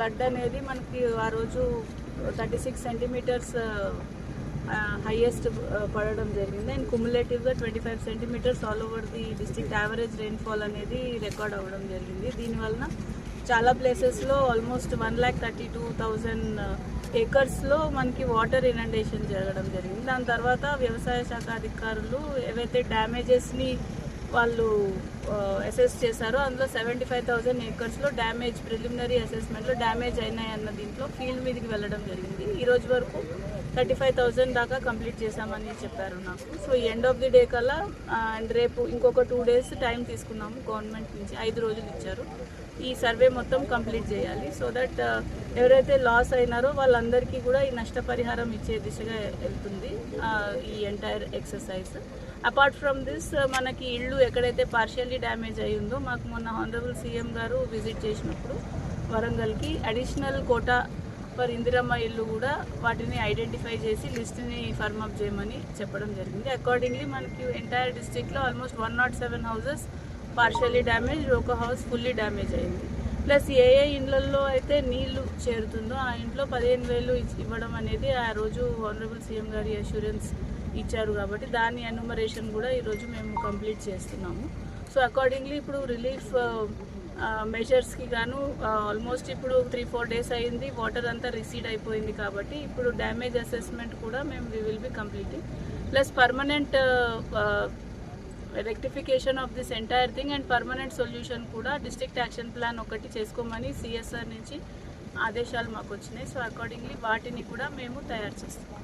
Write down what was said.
Flood అనేది మనకి ఆ రోజు థర్టీ సిక్స్ సెంటీమీటర్స్ హైయెస్ట్ పడడం జరిగింది. And కుములేటివ్గా twenty five centimetres all over the district average rainfall అనేది రికార్డ్ అవ్వడం జరిగింది. దీనివలన చాలా ప్లేసెస్లో almost one lakh thirty two thousand ఏకర్స్లో మనకి వాటర్ ఇనండేషన్ జరగడం జరిగింది. దాని తర్వాత వ్యవసాయ శాఖ అధికారులు ఏవైతే డ్యామేజెస్ని వాళ్ళు అసెస్ చేశారు. అందులో సెవెంటీ ఫైవ్ థౌజండ్ ఏకర్స్లో డ్యామేజ్ ప్రిలిమినరీ అసెస్మెంట్లో డ్యామేజ్ అయినాయి అన్న దీంట్లో ఫీల్డ్ మీదకి వెళ్ళడం జరిగింది. ఈ రోజు వరకు థర్టీ ఫైవ్ థౌజండ్ దాకా కంప్లీట్ చేశామని చెప్పారు నాకు. So end of the day కల్లా అండ్ రేపు ఇంకొక టూ డేస్ టైం తీసుకున్నాము గవర్నమెంట్ నుంచి. ఐదు రోజులు ఇచ్చారు. ఈ సర్వే మొత్తం కంప్లీట్ చేయాలి. సో దట్ ఎవరైతే లాస్ అయినారో వాళ్ళందరికీ కూడా ఈ నష్టపరిహారం ఇచ్చే దిశగా వెళ్తుంది ఈ entire exercise apart from this మనకి ఇళ్ళు ఎక్కడైతే పార్షియల్లీ డ్యామేజ్ అయి ఉందో మాకు మొన్న హానరబుల్ సీఎం గారు విజిట్ చేసినప్పుడు వరంగల్కి అడిషనల్ కోటా ఫర్ ఇందిరమ్మ ఇల్లు కూడా వాటిని ఐడెంటిఫై చేసి లిస్ట్ని ఫర్మ్ అప్ చేయమని చెప్పడం జరిగింది. అకార్డింగ్లీ మనకి ఎంటైర్ డిస్టిక్లో almost one nought seven houses partially damage ఒక హౌస్ ఫుల్లీ డ్యామేజ్ అయింది. ప్లస్ ఏ ఏ ఇండ్లలో అయితే నీళ్ళు చేరుతుందో ఆ ఇంట్లో పదిహేను వేలు ఇవ్వడం అనేది ఆ రోజు ఆనరబుల్ సీఎం గారి అష్యూరెన్స్ ఇచ్చారు కాబట్టి దాని ఎన్యూమరేషన్ కూడా ఈరోజు మేము కంప్లీట్ చేస్తున్నాము. సో అకార్డింగ్లీ ఇప్పుడు రిలీఫ్ మెజర్స్కి గాను ఆల్మోస్ట్ ఇప్పుడు త్రీ ఫోర్ డేస్ అయింది. వాటర్ అంతా రిసీడ్ అయిపోయింది కాబట్టి ఇప్పుడు డ్యామేజ్ అసెస్మెంట్ కూడా మేము we will be completing plus permanent rectification of this entire thing and permanent solution కూడా డిస్ట్రిక్ట్ యాక్షన్ ప్లాన్ ఒకటి చేసుకోమని సిఎస్ఆర్ నుంచి ఆదేశాలు మాకు వచ్చినాయి. సో అకార్డింగ్లీ వాటిని కూడా మేము తయారు చేస్తాం.